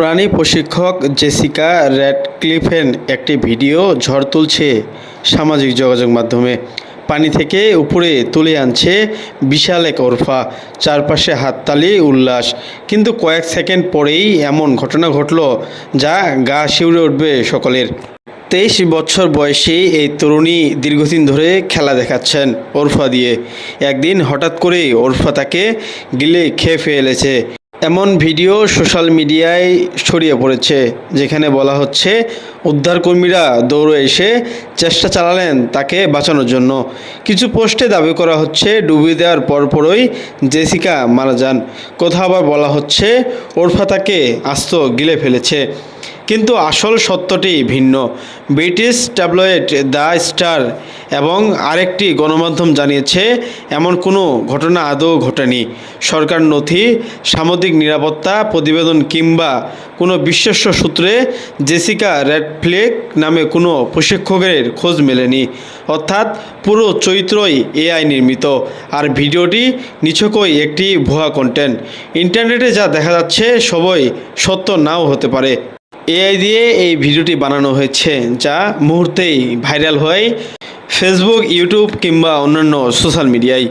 প্রাণী প্রশিক্ষক জেসিকা র্যাডক্লিফের একটি ভিডিও ঝড় তুলছে সামাজিক যোগাযোগ মাধ্যমে। পানি থেকে উপরে তুলে আনছে বিশাল এক ওরফা, চারপাশে হাততালি, উল্লাস। কিন্তু কয়েক সেকেন্ড পরেই এমন ঘটনা ঘটল যা গা শিউরে উঠবে সকলের। তেইশ বছর বয়সী এই তরুণী দীর্ঘদিন ধরে খেলা দেখাচ্ছেন ওরফা দিয়ে। একদিন হঠাৎ করেই ওরফা তাকে গিলে খেয়ে ফেলেছে। এমন ভিডিও সোশ্যাল মিডিয়ায় ছড়িয়ে পড়েছে, যেখানে বলা হচ্ছে, উদ্ধারকর্মীরা দৌড়ে এসে চেষ্টা চালালেন তাকে বাঁচানোর জন্য। কিছু পোস্টে দাবি করা হচ্ছে, ডুবিয়ে দেওয়ার পরপরই জেসিকা মারা যান। কোথাও আবার বলা হচ্ছে, ওরফা তাকে আস্ত গিলে ফেলেছে। কিন্তু আসল সত্যটি ভিন্ন। ব্রিটিশ ট্যাবলয়েড দ্য স্টার এবং আরেকটি গণমাধ্যম জানিয়েছে, এমন কোনো ঘটনা আদৌ ঘটেনি। সরকার নথি, সামুদ্রিক নিরাপত্তা প্রতিবেদন কিংবা কোনো বিশ্বস্ত সূত্রে জেসিকা রেডফ্লেক নামে কোনো প্রশিক্ষকের খোঁজ মেলেনি। অর্থাৎ পুরো চরিত্রই এআই নির্মিত। আর ভিডিওটি নিছকই একটি ভুয়া কন্টেন্ট ইন্টারনেটে যা দেখা যাচ্ছে, সবই সত্য নাও হতে পারে। এআই দিয়ে এই ভিডিওটি বানানো হয়েছে, যা মুহূর্তেই ভাইরাল হয় ফেসবুক ইউটিউব কিংবা অন্যান্য সোশ্যাল মিডিয়ায়